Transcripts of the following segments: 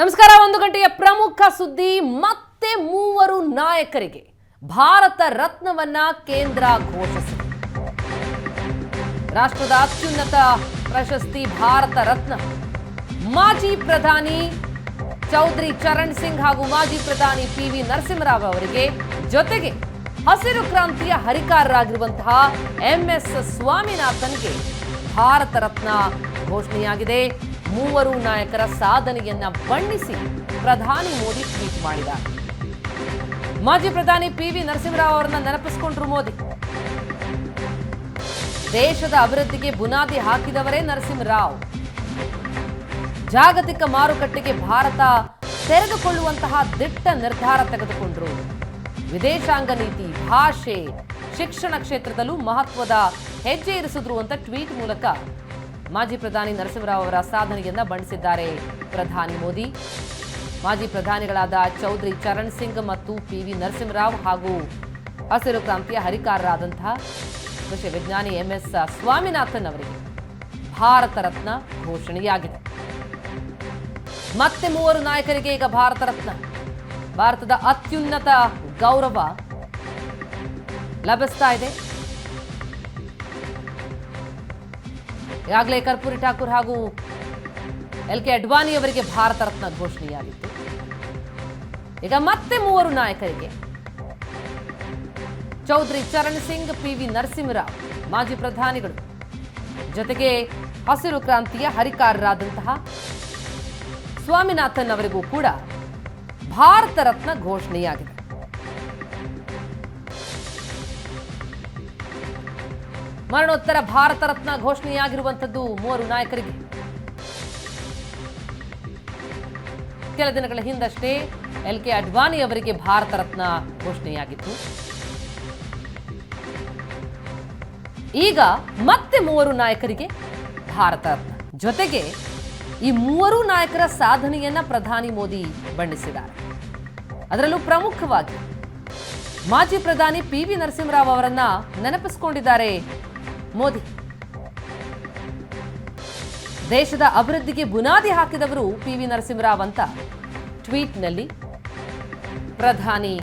ನಮಸ್ಕಾರ, ಒಂದು ಗಂಟೆಯ ಪ್ರಮುಖ ಸುದ್ದಿ. ಮತ್ತೆ ಮೂವರು ನಾಯಕರಿಗೆ ಭಾರತ ರತ್ನವನ್ನ ಕೇಂದ್ರ ಘೋಷಿಸಿದೆ ರಾಷ್ಟ್ರದ ಅತ್ಯುನ್ನತ ಪ್ರಶಸ್ತಿ ಭಾರತ ರತ್ನ. ಮಾಜಿ ಪ್ರಧಾನಿ ಚೌಧರಿ ಚರಣ್ ಸಿಂಗ್ ಹಾಗೂ ಮಾಜಿ ಪ್ರಧಾನಿ ಪಿ ವಿ ನರಸಿಂಹರಾವ್ ಅವರಿಗೆ ಜೊತೆಗೆ ಹಸಿರು ಕ್ರಾಂತಿಯ ಹರಿಕಾರರಾಗಿರುವಂತಹ ಎಂ ಎಸ್ ಸ್ವಾಮಿನಾಥನ್ಗೆ ಭಾರತ ರತ್ನ ಘೋಷಣೆಯಾಗಿದೆ. ಮೂವರು ನಾಯಕರ ಸಾಧನೆಯನ್ನ ಬಣ್ಣಿಸಿ ಪ್ರಧಾನಿ ಮೋದಿ ಟ್ವೀಟ್ ಮಾಡಿದ್ದಾರೆ. ಮಾಜಿ ಪ್ರಧಾನಿ ಪಿ ವಿ ನರಸಿಂಹರಾವ್ ಅವರನ್ನ ನೆನಪಿಸಿಕೊಂಡ್ರು ಮೋದಿ. ದೇಶದ ಅಭಿವೃದ್ಧಿಗೆ ಬುನಾದಿ ಹಾಕಿದವರೇ ನರಸಿಂಹರಾವ್. ಜಾಗತಿಕ ಮಾರುಕಟ್ಟೆಗೆ ಭಾರತ ತೆರೆದುಕೊಳ್ಳುವಂತಹ ದಿಟ್ಟ ನಿರ್ಧಾರ ತೆಗೆದುಕೊಂಡ್ರು. ವಿದೇಶಾಂಗ ನೀತಿ, ಭಾಷೆ, ಶಿಕ್ಷಣ ಕ್ಷೇತ್ರದಲ್ಲೂ ಮಹತ್ವದ ಹೆಜ್ಜೆ ಇರಿಸಿದ್ರು ಅಂತ ಟ್ವೀಟ್ ಮೂಲಕ ಮಾಜಿ ಪ್ರಧಾನಿ ನರಸಿಂಹರಾವ್ ಅವರ ಸಾಧನೆಯನ್ನ ಬಣ್ಣಿಸಿದ್ದಾರೆ. ಪ್ರಧಾನಿ ಮೋದಿ, ಮಾಜಿ ಪ್ರಧಾನಿಗಳಾದ ಚೌಧರಿ ಚರಣ್ ಸಿಂಗ್ ಮತ್ತು ಪಿ ವಿ ನರಸಿಂಹರಾವ್ ಹಾಗೂ ಹಸಿರು ಕ್ರಾಂತಿಯ ಹರಿಕಾರರಾದಂತಹ ಕೃಷಿ ವಿಜ್ಞಾನಿ ಎಂ ಎಸ್ ಸ್ವಾಮಿನಾಥನ್ ಅವರಿಗೆ ಭಾರತ ರತ್ನ ಘೋಷಣೆಯಾಗಿದೆ. ಮತ್ತೆ ಮೂವರು ನಾಯಕರಿಗೆ ಈಗ ಭಾರತ ರತ್ನ. ಭಾರತದ ಅತ್ಯುನ್ನತ ಗೌರವ ಲಭಿಸ್ತಾ ಇದೆ. ಈಗಾಗಲೇ ಕರ್ಪೂರಿ ಠಾಕೂರ್ ಹಾಗೂ ಎಲ್ ಕೆ ಅಡ್ವಾಣಿ ಅವರಿಗೆ ಭಾರತ ರತ್ನ ಘೋಷಣೆಯಾಗಿತ್ತು. ಈಗ ಮತ್ತೆ ಮೂವರು ನಾಯಕರಿಗೆ. ಚೌಧರಿ ಚರಣ್ ಸಿಂಗ್ ಪಿ ವಿ ನರಸಿಂಹರಾವ್, ಮಾಜಿ ಪ್ರಧಾನಿಗಳು. ಜೊತೆಗೆ ಹಸಿರು ಕ್ರಾಂತಿಯ ಹರಿಕಾರರಾದಂತಹ ಸ್ವಾಮಿನಾಥನ್ ಅವರಿಗೂ ಕೂಡ ಭಾರತ ರತ್ನ ಘೋಷಣೆಯಾಗಿದೆ. ಮರಣೋತ್ತರ ಭಾರತ ರತ್ನ ಘೋಷಣೆಯಾಗಿರುವಂಥದ್ದು ಮೂವರು ನಾಯಕರಿಗೆ. ಕೆಲ ದಿನಗಳ ಹಿಂದಷ್ಟೇ ಎಲ್ ಕೆ ಅಡ್ವಾಣಿ ಅವರಿಗೆ ಭಾರತ ರತ್ನ ಘೋಷಣೆಯಾಗಿತ್ತು. ಈಗ ಮತ್ತೆ ಮೂವರು ನಾಯಕರಿಗೆ ಭಾರತ ರತ್ನ. ಜೊತೆಗೆ ಈ ಮೂವರು ನಾಯಕರ ಸಾಧನೆಯನ್ನ ಪ್ರಧಾನಿ ಮೋದಿ ಬಣ್ಣಿಸಿದ್ದಾರೆ. ಅದರಲ್ಲೂ ಪ್ರಮುಖವಾಗಿ ಮಾಜಿ ಪ್ರಧಾನಿ ಪಿ ವಿ ನರಸಿಂಹರಾವ್ ಅವರನ್ನ ನೆನಪಿಸಿಕೊಂಡಿದ್ದಾರೆ ಮೋದಿ. ದೇಶದ ಅಭಿವೃದ್ಧಿಗೆ ಬುನಾದಿ ಹಾಕಿದವರು ಪಿ ವಿ ನರಸಿಂಹರಾವ್ ಅಂತ ಟ್ವೀಟ್ನಲ್ಲಿ ಪ್ರಧಾನಿ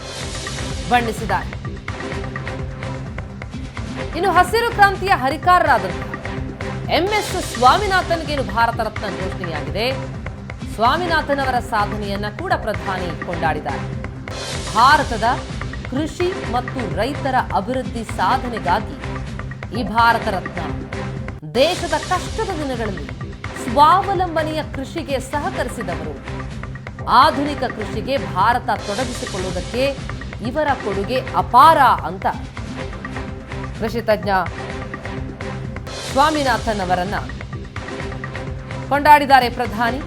ಬಣ್ಣಿಸಿದ್ದಾರೆ. ಇನ್ನು ಹಸಿರು ಕ್ರಾಂತಿಯ ಹರಿಕಾರರಾದಂತಹ ಎಂಎಸ್ ಸ್ವಾಮಿನಾಥನ್ಗೇನು ಭಾರತ ರತ್ನ ಘೋಷಣೆಯಾಗಿದೆ. ಸ್ವಾಮಿನಾಥನ್ ಅವರ ಸಾಧನೆಯನ್ನ ಕೂಡ ಪ್ರಧಾನಿ ಕೊಂಡಾಡಿದ್ದಾರೆ. ಭಾರತದ ಕೃಷಿ ಮತ್ತು ರೈತರ ಅಭಿವೃದ್ಧಿ ಸಾಧನೆಗಾಗಿ ಈ ಭಾರತ ರತ್ನ. ದೇಶದ ಕಷ್ಟದ ದಿನಗಳಲ್ಲಿ ಸ್ವಾವಲಂಬನೆಯ ಕೃಷಿಗೆ ಸಹಕರಿಸಿದವರು. ಆಧುನಿಕ ಕೃಷಿಗೆ ಭಾರತ ತೊಡಗಿಸಿಕೊಳ್ಳುವುದಕ್ಕೆ ಇವರ ಕೊಡುಗೆ ಅಪಾರ ಅಂತ. ಕೃಷಿ ತಜ್ಞ ಸ್ವಾಮಿನಾಥನ್ ಅವರನ್ನ ಕೊಂಡಾಡಿದ್ದಾರೆ ಪ್ರಧಾನಿ.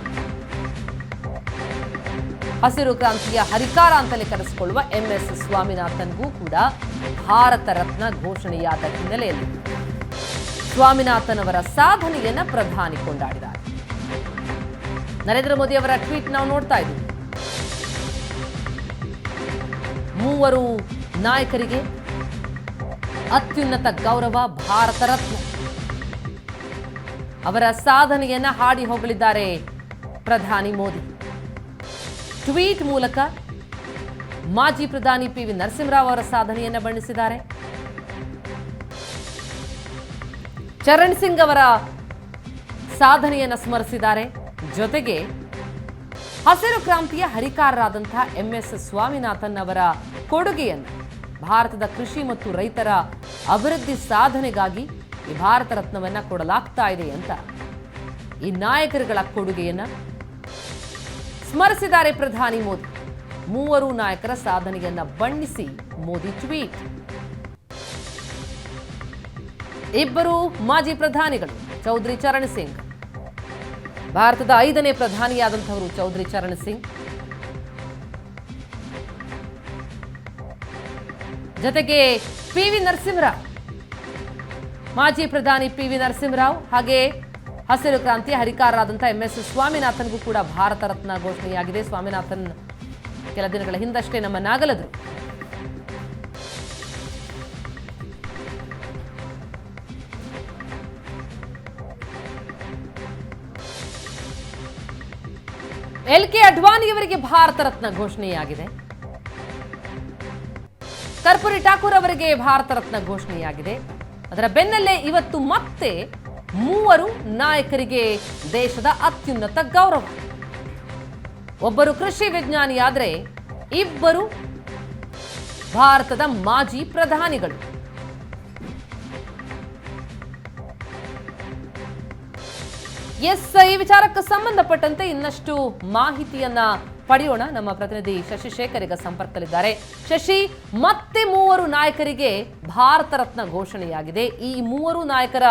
ಹಸಿರು ಕ್ರಾಂತಿಯ ಹರಿಕಾರ ಅಂತಲೇ ಕರೆಸಿಕೊಳ್ಳುವ ಎಂ ಎಸ್ ಸ್ವಾಮಿನಾಥನ್ಗೂ ಕೂಡ ಭಾರತ ರತ್ನ ಘೋಷಣೆಯಾದ ಹಿನ್ನೆಲೆಯಲ್ಲಿ ಸ್ವಾಮಿನಾಥನ್ ಅವರ ಸಾಧನೆಯನ್ನ ಪ್ರಧಾನಿ ಕೊಂಡಾಡಿದ್ದಾರೆ. ನರೇಂದ್ರ ಮೋದಿ ಅವರ ಟ್ವೀಟ್ ನಾವು ನೋಡ್ತಾ ಇದ್ದೀವಿ ಮೂವರು ನಾಯಕರಿಗೆ ಅತ್ಯುನ್ನತ ಗೌರವ ಭಾರತ ರತ್ನ. ಅವರ ಸಾಧನೆಯನ್ನ ಹಾಡಿ ಹೋಗಲಿದ್ದಾರೆ ಪ್ರಧಾನಿ ಮೋದಿ. ಟ್ವೀಟ್ ಮೂಲಕ ಮಾಜಿ ಪ್ರಧಾನಿ ಪಿ ವಿ ನರಸಿಂಹರಾವ್ ಅವರ ಸಾಧನೆಯನ್ನ ಬಣ್ಣಿಸಿದ್ದಾರೆ. ಚರಣ್ ಸಿಂಗ್ ಅವರ ಸಾಧನೆಯನ್ನ ಸ್ಮರಿಸಿದ್ದಾರೆ. ಜೊತೆಗೆ ಹಸಿರು ಕ್ರಾಂತಿಯ ಹರಿಕಾರರಾದಂತಹ ಎಂ ಎಸ್ ಸ್ವಾಮಿನಾಥನ್ ಅವರ ಕೊಡುಗೆಯನ್ನು ಭಾರತದ ಕೃಷಿ ಮತ್ತು ರೈತರ ಅಭಿವೃದ್ಧಿ ಸಾಧನೆಗಾಗಿ ಈ ಭಾರತ ರತ್ನವನ್ನ ಕೊಡಲಾಗ್ತಾ ಇದೆ ಅಂತ ಈ ನಾಯಕರುಗಳ ಕೊಡುಗೆಯನ್ನ ಸ್ಮರಿಸಿದ್ದಾರೆ ಪ್ರಧಾನಿ ಮೋದಿ. ಮೂವರು ನಾಯಕರ ಸಾಧನೆಯನ್ನ ಬಣ್ಣಿಸಿ ಮೋದಿ ಟ್ವೀಟ್. ಇಬ್ಬರು ಮಾಜಿ ಪ್ರಧಾನಿಗಳು ಚೌಧರಿ ಚರಣ್ ಸಿಂಗ್. ಭಾರತದ ಐದನೇ ಪ್ರಧಾನಿಯಾದಂಥವರು ಚೌಧರಿ ಚರಣ್ ಸಿಂಗ್. ಜೊತೆಗೆ ಪಿ ವಿ ನರಸಿಂಹರಾವ್. ಮಾಜಿ ಪ್ರಧಾನಿ ಪಿ ವಿ ನರಸಿಂಹರಾವ್ ಹಾಗೆ ಹಸಿರು ಕ್ರಾಂತಿ ಹರಿಕಾರರಾದಂಥ ಎಂ ಎಸ್ ಸ್ವಾಮಿನಾಥನ್ಗೂ ಕೂಡ ಭಾರತ ರತ್ನ ಘೋಷಣೆಯಾಗಿದೆ. ಸ್ವಾಮಿನಾಥನ್ ಕೆಲ ದಿನಗಳ ಹಿಂದಷ್ಟೇ ನಮ್ಮ ನಾಗಲದರು ಎಲ್ ಕೆ ಅಡ್ವಾಣಿಯವರಿಗೆ ಭಾರತ ರತ್ನ ಘೋಷಣೆಯಾಗಿದೆ. ಕರ್ಪೂರಿ ಠಾಕೂರ್ ಅವರಿಗೆ ಭಾರತ ರತ್ನ ಘೋಷಣೆಯಾಗಿದೆ. ಅದರ ಬೆನ್ನಲ್ಲೇ ಇವತ್ತು ಮತ್ತೆ ಮೂವರು ನಾಯಕರಿಗೆ ದೇಶದ ಅತ್ಯುನ್ನತ ಗೌರವ. ಒಬ್ಬರು ಕೃಷಿ ವಿಜ್ಞಾನಿಯಾದರೆ ಇಬ್ಬರು ಭಾರತದ ಮಾಜಿ ಪ್ರಧಾನಿಗಳು. ಎಸ್ ಈ ವಿಚಾರಕ್ಕೆ ಸಂಬಂಧಪಟ್ಟಂತೆ ಇನ್ನಷ್ಟು ಮಾಹಿತಿಯನ್ನ ಪಡೆಯೋಣ. ನಮ್ಮ ಪ್ರತಿನಿಧಿ ಶಶಿಶೇಖರ್ ಈಗ ಸಂಪರ್ಕದಲ್ಲಿದ್ದಾರೆ. ಶಶಿ, ಮತ್ತೆ ಮೂವರು ನಾಯಕರಿಗೆ ಭಾರತ ರತ್ನ ಘೋಷಣೆಯಾಗಿದೆ. ಈ ಮೂವರು ನಾಯಕರ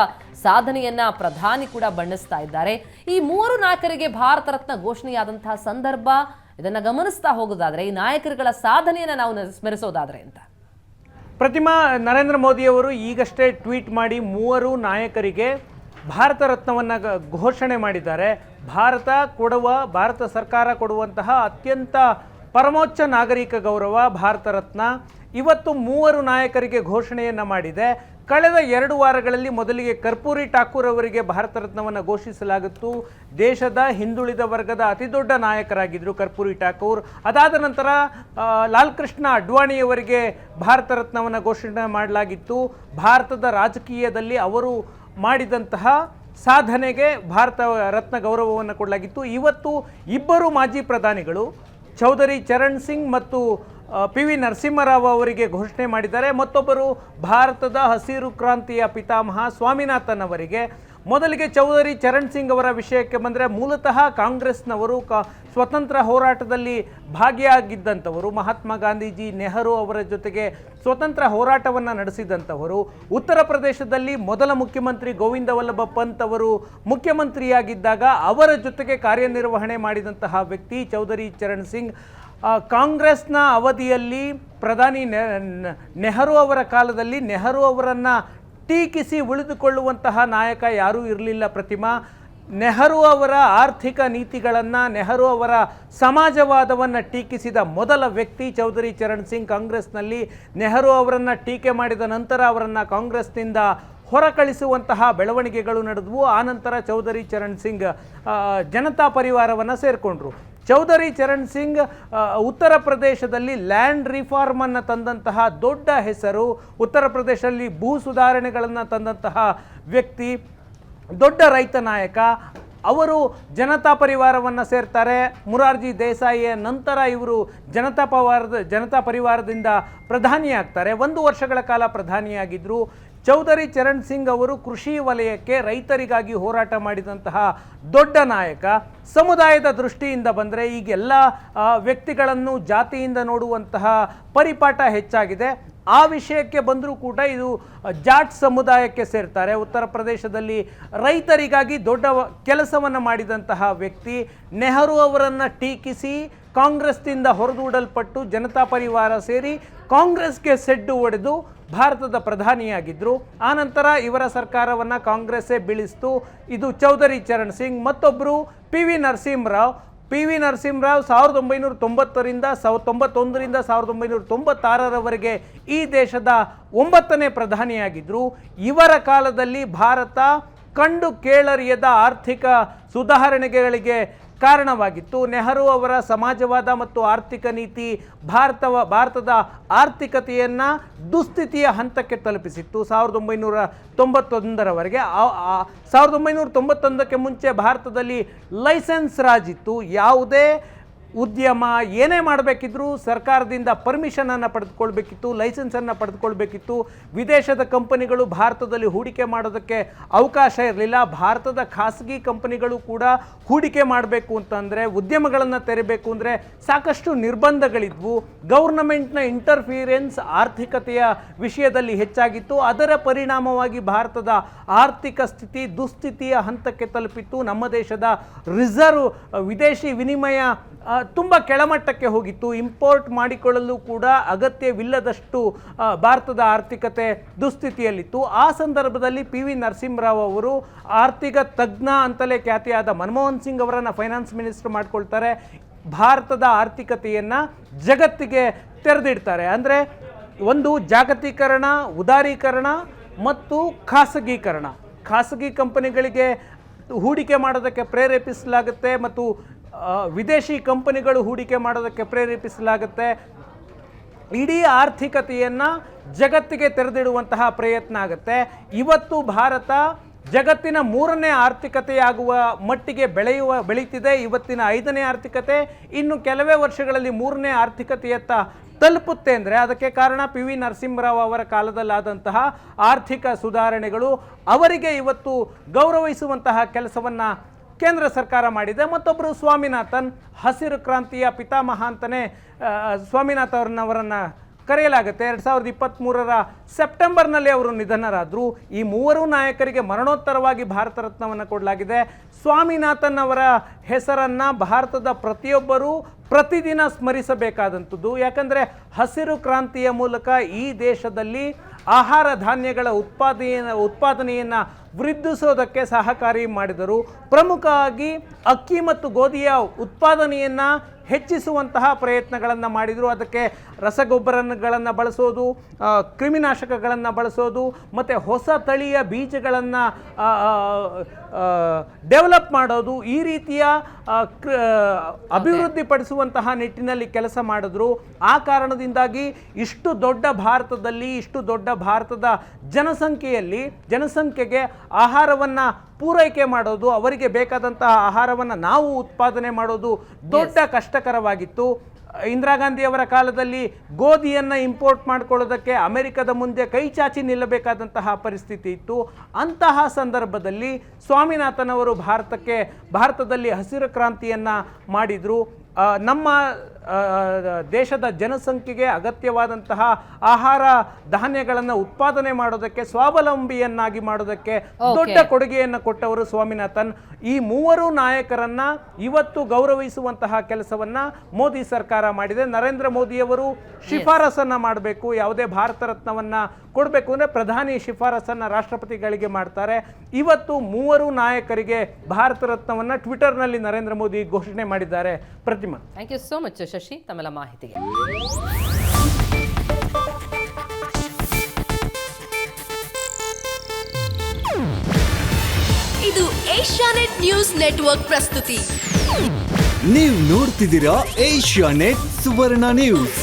ಸಾಧನೆಯನ್ನ ಪ್ರಧಾನಿ ಕೂಡ ಬಣ್ಣಿಸ್ತಾ ಇದ್ದಾರೆ. ಈ ಮೂವರು ನಾಯಕರಿಗೆ ಭಾರತ ರತ್ನ ಘೋಷಣೆಯಾದಂತಹ ಸಂದರ್ಭ ಇದನ್ನ ಗಮನಿಸ್ತಾ ಹೋಗೋದಾದ್ರೆ, ಈ ನಾಯಕರುಗಳ ಸಾಧನೆಯನ್ನ ನಾವು ಸ್ಮರಿಸೋದಾದ್ರೆ ಅಂತ. ಪ್ರತಿಮಾ, ನರೇಂದ್ರ ಮೋದಿಯವರು ಈಗಷ್ಟೇ ಟ್ವೀಟ್ ಮಾಡಿ ಮೂವರು ನಾಯಕರಿಗೆ ಭಾರತ ರತ್ನವನ್ನು ಘೋಷಣೆ ಮಾಡಿದ್ದಾರೆ. ಭಾರತ ಕೊಡುವ, ಭಾರತ ಸರ್ಕಾರ ಕೊಡುವಂತಹ ಅತ್ಯಂತ ಪರಮೋಚ್ಚ ನಾಗರಿಕ ಗೌರವ ಭಾರತ ರತ್ನ ಇವತ್ತು ಮೂವರು ನಾಯಕರಿಗೆ ಘೋಷಣೆಯನ್ನು ಮಾಡಿದೆ. ಕಳೆದ ಎರಡು ವಾರಗಳಲ್ಲಿ ಮೊದಲಿಗೆ ಕರ್ಪೂರಿ ಠಾಕೂರ್ ಅವರಿಗೆ ಭಾರತ ರತ್ನವನ್ನು ಘೋಷಿಸಲಾಗಿತ್ತು. ದೇಶದ ಹಿಂದುಳಿದ ವರ್ಗದ ಅತಿದೊಡ್ಡ ನಾಯಕರಾಗಿದ್ದರು ಕರ್ಪೂರಿ ಠಾಕೂರ್. ಅದಾದ ನಂತರ ಲಾಲ್ಕೃಷ್ಣ ಲಾಲ್ ಕೃಷ್ಣ ಅಡ್ವಾಣಿಯವರಿಗೆ ಭಾರತ ರತ್ನವನ್ನು ಘೋಷಣೆ ಮಾಡಲಾಗಿತ್ತು. ಭಾರತದ ರಾಜಕೀಯದಲ್ಲಿ ಅವರು ಮಾಡಿದಂತಹ ಸಾಧನೆಗೆ ಭಾರತ ರತ್ನ ಗೌರವವನ್ನು ಕೊಡಲಾಗಿತ್ತು. ಇವತ್ತು ಇಬ್ಬರು ಮಾಜಿ ಪ್ರಧಾನಿಗಳು ಚೌಧರಿ ಚರಣ್ ಸಿಂಗ್ ಮತ್ತು ಪಿ ವಿ ನರಸಿಂಹರಾವ್ ಅವರಿಗೆ ಘೋಷಣೆ ಮಾಡಿದ್ದಾರೆ. ಮತ್ತೊಬ್ಬರು ಭಾರತದ ಹಸಿರು ಕ್ರಾಂತಿಯ ಪಿತಾಮಹ ಸ್ವಾಮಿನಾಥನ್ ಅವರಿಗೆ ಮೊದಲಿಗೆ ಚೌಧರಿ ಚರಣ್ ಸಿಂಗ್ ಅವರ ವಿಷಯಕ್ಕೆ ಬಂದರೆ ಮೂಲತಃ ಕಾಂಗ್ರೆಸ್ನವರು ಕ ಸ್ವತಂತ್ರ ಹೋರಾಟದಲ್ಲಿ ಭಾಗಿಯಾಗಿದ್ದಂಥವರು, ಮಹಾತ್ಮ ಗಾಂಧೀಜಿ, ನೆಹರು ಅವರ ಜೊತೆಗೆ ಸ್ವತಂತ್ರ ಹೋರಾಟವನ್ನು ನಡೆಸಿದಂಥವರು, ಉತ್ತರ ಪ್ರದೇಶದಲ್ಲಿ ಮೊದಲ ಮುಖ್ಯಮಂತ್ರಿ ಗೋವಿಂದ ವಲ್ಲಭ ಪಂತ್ ಅವರು ಮುಖ್ಯಮಂತ್ರಿಯಾಗಿದ್ದಾಗ ಅವರ ಜೊತೆಗೆ ಕಾರ್ಯನಿರ್ವಹಣೆ ಮಾಡಿದಂತಹ ವ್ಯಕ್ತಿ ಚೌಧರಿ ಚರಣ್ ಸಿಂಗ್. ಕಾಂಗ್ರೆಸ್ನ ಅವಧಿಯಲ್ಲಿ ಪ್ರಧಾನಿ ನೆಹರು ಅವರ ಕಾಲದಲ್ಲಿ ನೆಹರು ಅವರನ್ನು ಟೀಕಿಸಿ ಉಳಿದುಕೊಳ್ಳುವಂತಹ ನಾಯಕ ಯಾರೂ ಇರಲಿಲ್ಲ ಪ್ರತಿಮಾ. ನೆಹರು ಅವರ ಆರ್ಥಿಕ ನೀತಿಗಳನ್ನು, ನೆಹರು ಅವರ ಸಮಾಜವಾದವನ್ನು ಟೀಕಿಸಿದ ಮೊದಲ ವ್ಯಕ್ತಿ ಚೌಧರಿ ಚರಣ್ ಸಿಂಗ್ ಕಾಂಗ್ರೆಸ್ನಲ್ಲಿ. ನೆಹರು ಅವರನ್ನು ಟೀಕೆ ಮಾಡಿದ ನಂತರ ಅವರನ್ನು ಕಾಂಗ್ರೆಸ್ನಿಂದ ಹೊರಕಳಿಸುವಂತಹ ಬೆಳವಣಿಗೆಗಳು ನಡೆದವು. ಆನಂತರ ಚೌಧರಿ ಚರಣ್ ಸಿಂಗ್ ಜನತಾ ಪರಿವಾರವನ್ನು ಸೇರಿಕೊಂಡ್ರು. ಚೌಧರಿ ಚರಣ್ ಸಿಂಗ್ ಉತ್ತರ ಪ್ರದೇಶದಲ್ಲಿ ಲ್ಯಾಂಡ್ ರಿಫಾರ್ಮನ್ನು ತಂದಂತಹ ದೊಡ್ಡ ಹೆಸರು, ಉತ್ತರ ಪ್ರದೇಶದಲ್ಲಿ ಭೂ ಸುಧಾರಣೆಗಳನ್ನು ತಂದಂತಹ ವ್ಯಕ್ತಿ, ದೊಡ್ಡ ರೈತ ನಾಯಕ. ಅವರು ಜನತಾ ಪರಿವಾರವನ್ನು ಸೇರ್ತಾರೆ. ಮುರಾರ್ಜಿ ದೇಸಾಯಿಯ ನಂತರ ಇವರು ಜನತಾ ಪವಾರದ ಜನತಾ ಪರಿವಾರದಿಂದ ಪ್ರಧಾನಿಯಾಗ್ತಾರೆ. ಒಂದು ವರ್ಷಗಳ ಕಾಲ ಪ್ರಧಾನಿಯಾಗಿದ್ದರು ಚೌಧರಿ ಚರಣ್ ಸಿಂಗ್ ಅವರು ಕೃಷಿ ವಲಯಕ್ಕೆ ರೈತರಿಗಾಗಿ ಹೋರಾಟ ಮಾಡಿದಂತಹ ದೊಡ್ಡ ನಾಯಕ. ಸಮುದಾಯದ ದೃಷ್ಟಿಯಿಂದ ಬಂದರೆ ಈಗೆಲ್ಲ ವ್ಯಕ್ತಿಗಳನ್ನು ಜಾತಿಯಿಂದ ನೋಡುವಂತಹ ಪರಿಪಾಠ ಹೆಚ್ಚಾಗಿದೆ. ಆ ವಿಷಯಕ್ಕೆ ಬಂದರೂ ಕೂಡ ಇದು ಜಾಟ್ ಸಮುದಾಯಕ್ಕೆ ಸೇರ್ತಾರೆ. ಉತ್ತರ ಪ್ರದೇಶದಲ್ಲಿ ರೈತರಿಗಾಗಿ ದೊಡ್ಡ ಕೆಲಸವನ್ನು ಮಾಡಿದಂತಹ ವ್ಯಕ್ತಿ ನೆಹರು ಅವರನ್ನು ಟೀಕಿಸಿ ಕಾಂಗ್ರೆಸ್ನಿಂದ ಹೊರದೂಡಲ್ಪಟ್ಟು ಜನತಾ ಪರಿವಾರ ಸೇರಿ ಕಾಂಗ್ರೆಸ್ಗೆ ಸೆಡ್ಡು ಹೊಡೆದು ಭಾರತದ ಪ್ರಧಾನಿಯಾಗಿದ್ದರು ಆನಂತರ ಇವರ ಸರ್ಕಾರವನ್ನು ಕಾಂಗ್ರೆಸ್ಸೇ ಬೀಳಿಸ್ತು. ಇದು ಚೌಧರಿ ಚರಣ್ ಸಿಂಗ್ ಮತ್ತೊಬ್ಬರು P V Narasimha Rao. P V Narasimha Rao ಸಾವಿರದ ಒಂಬೈನೂರ ತೊಂಬತ್ತರಿಂದ ಸಾವ ತೊಂಬತ್ತೊಂದರಿಂದ ಸಾವಿರದ ಒಂಬೈನೂರ ತೊಂಬತ್ತಾರರವರೆಗೆ ಈ ದೇಶದ ಒಂಬತ್ತನೇ ಪ್ರಧಾನಿಯಾಗಿದ್ದರು ಇವರ ಕಾಲದಲ್ಲಿ ಭಾರತ ಕಂಡು ಕೇಳರಿಯದ ಆರ್ಥಿಕ ಸುಧಾರಣೆಗಳಿಗೆ ಕಾರಣವಾಗಿತ್ತು. ನೆಹರು ಅವರ ಸಮಾಜವಾದ ಮತ್ತು ಆರ್ಥಿಕ ನೀತಿ ಭಾರತವ, ಭಾರತದ ಆರ್ಥಿಕತೆಯನ್ನು ದುಸ್ಥಿತಿಯ ಹಂತಕ್ಕೆ ತಲುಪಿಸಿತ್ತು. ಸಾವಿರದ ಒಂಬೈನೂರ ತೊಂಬತ್ತೊಂದರವರೆಗೆ ಸಾವಿರದ ಒಂಬೈನೂರ ತೊಂಬತ್ತೊಂದಕ್ಕೆ ಮುಂಚೆ ಭಾರತದಲ್ಲಿ ಲೈಸೆನ್ಸ್ ರಾಜ್ ಇತ್ತು. ಯಾವುದೇ ಉದ್ಯಮ ಏನೇ ಮಾಡಬೇಕಿದ್ರೂ ಸರ್ಕಾರದಿಂದ ಪರ್ಮಿಷನನ್ನು ಪಡೆದುಕೊಳ್ಬೇಕಿತ್ತು ಲೈಸೆನ್ಸನ್ನು ಪಡೆದುಕೊಳ್ಬೇಕಿತ್ತು. ವಿದೇಶದ ಕಂಪನಿಗಳು ಭಾರತದಲ್ಲಿ ಹೂಡಿಕೆ ಮಾಡೋದಕ್ಕೆ ಅವಕಾಶ ಇರಲಿಲ್ಲ. ಭಾರತದ ಖಾಸಗಿ ಕಂಪನಿಗಳು ಕೂಡ ಹೂಡಿಕೆ ಮಾಡಬೇಕು ಅಂತಂದರೆ, ಉದ್ಯಮಗಳನ್ನು ತೆರಬೇಕು ಅಂದರೆ ಸಾಕಷ್ಟು ನಿರ್ಬಂಧಗಳಿದ್ವು. ಗೌರ್ನಮೆಂಟ್ನ ಇಂಟರ್ಫಿಯರೆನ್ಸ್ ಆರ್ಥಿಕತೆಯ ವಿಷಯದಲ್ಲಿ ಹೆಚ್ಚಾಗಿತ್ತು. ಅದರ ಪರಿಣಾಮವಾಗಿ ಭಾರತದ ಆರ್ಥಿಕ ಸ್ಥಿತಿ ದುಸ್ಥಿತಿಯ ಹಂತಕ್ಕೆ ತಲುಪಿತ್ತು. ನಮ್ಮ ದೇಶದ ರಿಸರ್ವ್ ವಿದೇಶಿ ವಿನಿಮಯ ತುಂಬ ಕೆಳಮಟ್ಟಕ್ಕೆ ಹೋಗಿತ್ತು. ಇಂಪೋರ್ಟ್ ಮಾಡಿಕೊಳ್ಳಲು ಕೂಡ ಅಗತ್ಯವಿಲ್ಲದಷ್ಟು ಭಾರತದ ಆರ್ಥಿಕತೆ ದುಸ್ಥಿತಿಯಲ್ಲಿತ್ತು. ಆ ಸಂದರ್ಭದಲ್ಲಿ ಪಿ ವಿ ನರಸಿಂಹರಾವ್ ಅವರು ಆರ್ಥಿಕ ತಜ್ಞ ಅಂತಲೇ ಖ್ಯಾತಿಯಾದ ಮನಮೋಹನ್ ಸಿಂಗ್ ಅವರನ್ನು ಫೈನಾನ್ಸ್ ಮಿನಿಸ್ಟರ್ ಮಾಡ್ಕೊಳ್ತಾರೆ. ಭಾರತದ ಆರ್ಥಿಕತೆಯನ್ನು ಜಗತ್ತಿಗೆ ತೆರೆದಿಡ್ತಾರೆ. ಅಂದರೆ ಒಂದು ಜಾಗತೀಕರಣ, ಉದಾರೀಕರಣ ಮತ್ತು ಖಾಸಗೀಕರಣ. ಖಾಸಗಿ ಕಂಪನಿಗಳಿಗೆ ಹೂಡಿಕೆ ಮಾಡೋದಕ್ಕೆ ಪ್ರೇರೇಪಿಸಲಾಗುತ್ತೆ ಮತ್ತು ವಿದೇಶಿ ಕಂಪನಿಗಳು ಹೂಡಿಕೆ ಮಾಡೋದಕ್ಕೆ ಪ್ರೇರೇಪಿಸಲಾಗುತ್ತೆ. ಇಡೀ ಆರ್ಥಿಕತೆಯನ್ನು ಜಗತ್ತಿಗೆ ತೆರೆದಿಡುವಂತಹ ಪ್ರಯತ್ನ ಆಗುತ್ತೆ. ಇವತ್ತು ಭಾರತ ಜಗತ್ತಿನ ಮೂರನೇ ಆರ್ಥಿಕತೆಯಾಗುವ ಮಟ್ಟಿಗೆ ಬೆಳೆಯುವ, ಬೆಳೀತಿದೆ. ಇವತ್ತಿನ ಐದನೇ ಆರ್ಥಿಕತೆ, ಇನ್ನು ಕೆಲವೇ ವರ್ಷಗಳಲ್ಲಿ ಮೂರನೇ ಆರ್ಥಿಕತೆಯತ್ತ ತಲುಪುತ್ತೆ ಅಂದರೆ ಅದಕ್ಕೆ ಕಾರಣ ಪಿ ವಿ ನರಸಿಂಹರಾವ್ ಅವರ ಕಾಲದಲ್ಲಾದಂತಹ ಆರ್ಥಿಕ ಸುಧಾರಣೆಗಳು. ಅವರಿಗೆ ಇವತ್ತು ಗೌರವಿಸುವಂತಹ ಕೆಲಸವನ್ನು ಕೇಂದ್ರ ಸರ್ಕಾರ ಮಾಡಿದೆ. ಮತ್ತೊಬ್ಬರು ಸ್ವಾಮಿನಾಥನ್, ಹಸಿರು ಕ್ರಾಂತಿಯ ಪಿತಾಮಹ ಅಂತಲೇ ಸ್ವಾಮಿನಾಥ್ ಅವ್ರನ್ನವರನ್ನು ಕರೆಯಲಾಗುತ್ತೆ. ಎರಡು ಸಾವಿರದ ಇಪ್ಪತ್ತ್ಮೂರರ ಸೆಪ್ಟೆಂಬರ್ನಲ್ಲಿ ಅವರು ನಿಧನರಾದರು. ಈ ಮೂವರು ನಾಯಕರಿಗೆ ಮರಣೋತ್ತರವಾಗಿ ಭಾರತ ರತ್ನವನ್ನು ಕೊಡಲಾಗಿದೆ. ಸ್ವಾಮಿನಾಥನ್ ಅವರ ಹೆಸರನ್ನು ಭಾರತದ ಪ್ರತಿಯೊಬ್ಬರೂ ಪ್ರತಿದಿನ ಸ್ಮರಿಸಬೇಕಾದಂಥದ್ದು. ಯಾಕಂದರೆ ಹಸಿರು ಕ್ರಾಂತಿಯ ಮೂಲಕ ಈ ದೇಶದಲ್ಲಿ ಆಹಾರ ಧಾನ್ಯಗಳ ಉತ್ಪಾದನೆಯ ಉತ್ಪಾದನೆಯನ್ನು ವೃದ್ಧಿಸೋದಕ್ಕೆ ಸಹಕಾರಿ ಮಾಡಿದರು. ಪ್ರಮುಖವಾಗಿ ಅಕ್ಕಿ ಮತ್ತು ಗೋಧಿಯ ಉತ್ಪಾದನೆಯನ್ನು ಹೆಚ್ಚಿಸುವಂತಹ ಪ್ರಯತ್ನಗಳನ್ನು ಮಾಡಿದರು. ಅದಕ್ಕೆ ರಸಗೊಬ್ಬರಗಳನ್ನು ಬಳಸೋದು ಕ್ರಿಮಿನಾಶಕಗಳನ್ನು ಬಳಸೋದು, ಮತ್ತು ಹೊಸ ತಳಿಯ ಬೀಜಗಳನ್ನು ಡೆವಲಪ್ ಮಾಡೋದು ಈ ರೀತಿಯ ಆ, ಕ್ರ ಅಭಿವೃದ್ಧಿಪಡಿಸುವಂತಹ ನಿಟ್ಟಿನಲ್ಲಿ ಕೆಲಸ ಮಾಡಿದ್ರು. ಆ ಕಾರಣದಿಂದಾಗಿ ಇಷ್ಟು ದೊಡ್ಡ ಭಾರತದಲ್ಲಿ ಇಷ್ಟು ದೊಡ್ಡ ಭಾರತದ ಜನಸಂಖ್ಯೆಯಲ್ಲಿ ಜನಸಂಖ್ಯೆಗೆ ಆಹಾರವನ್ನು ಪೂರೈಕೆ ಮಾಡೋದು ಅವರಿಗೆ ಬೇಕಾದಂತಹ ಆಹಾರವನ್ನು ನಾವು ಉತ್ಪಾದನೆ ಮಾಡೋದು ದೊಡ್ಡ ಕಷ್ಟಕರವಾಗಿತ್ತು. ಇಂದಿರಾ ಗಾಂಧಿಯವರ ಕಾಲದಲ್ಲಿ ಗೋಧಿಯನ್ನು ಇಂಪೋರ್ಟ್ ಮಾಡಿಕೊಳ್ಳೋದಕ್ಕೆ ಅಮೆರಿಕದ ಮುಂದೆ ಕೈ ಚಾಚಿ ನಿಲ್ಲಬೇಕಾದಂತಹ ಪರಿಸ್ಥಿತಿ ಇತ್ತು. ಅಂತಹ ಸಂದರ್ಭದಲ್ಲಿ ಸ್ವಾಮಿನಾಥನವರು ಭಾರತಕ್ಕೆ, ಭಾರತದಲ್ಲಿ ಹಸಿರು ಕ್ರಾಂತಿಯನ್ನು ಮಾಡಿದರು. ನಮ್ಮ ದೇಶದ ಜನಸಂಖ್ಯೆಗೆ ಅಗತ್ಯವಾದಂತಹ ಆಹಾರ ಧಾನ್ಯಗಳನ್ನು ಉತ್ಪಾದನೆ ಮಾಡೋದಕ್ಕೆ ಸ್ವಾವಲಂಬಿಯನ್ನಾಗಿ ಮಾಡೋದಕ್ಕೆ ದೊಡ್ಡ ಕೊಡುಗೆಯನ್ನು ಕೊಟ್ಟವರು ಸ್ವಾಮಿನಾಥನ್. ಈ ಮೂವರು ನಾಯಕರನ್ನ ಇವತ್ತು ಗೌರವಿಸುವಂತಹ ಕೆಲಸವನ್ನ ಮೋದಿ ಸರ್ಕಾರ ಮಾಡಿದೆ. ನರೇಂದ್ರ ಮೋದಿಯವರು ಶಿಫಾರಸನ್ನ ಮಾಡಬೇಕು ಯಾವುದೇ ಭಾರತ ರತ್ನವನ್ನ ಕೊಡಬೇಕು ಅಂದರೆ ಪ್ರಧಾನಿ ಶಿಫಾರಸನ್ನ ರಾಷ್ಟ್ರಪತಿಗಳಿಗೆ ಮಾಡ್ತಾರೆ. ಇವತ್ತು ಮೂವರು ನಾಯಕರಿಗೆ ಭಾರತ ರತ್ನವನ್ನ ಟ್ವಿಟರ್ನಲ್ಲಿ ನರೇಂದ್ರ ಮೋದಿ ಘೋಷಣೆ ಮಾಡಿದ್ದಾರೆ. Pratima. Thank you so much Shashi ತಮ್ಮೆಲ್ಲ ಮಾಹಿತಿಗೆ. ಇದು ಏಷ್ಯಾನೆಟ್ ನ್ಯೂಸ್ ನೆಟ್ವರ್ಕ್ ಪ್ರಸ್ತುತಿ. ನೀವು ನೋಡ್ತಿದ್ದೀರಾ ಏಷ್ಯಾ ನೆಟ್ ಸುವರ್ಣ ನ್ಯೂಸ್.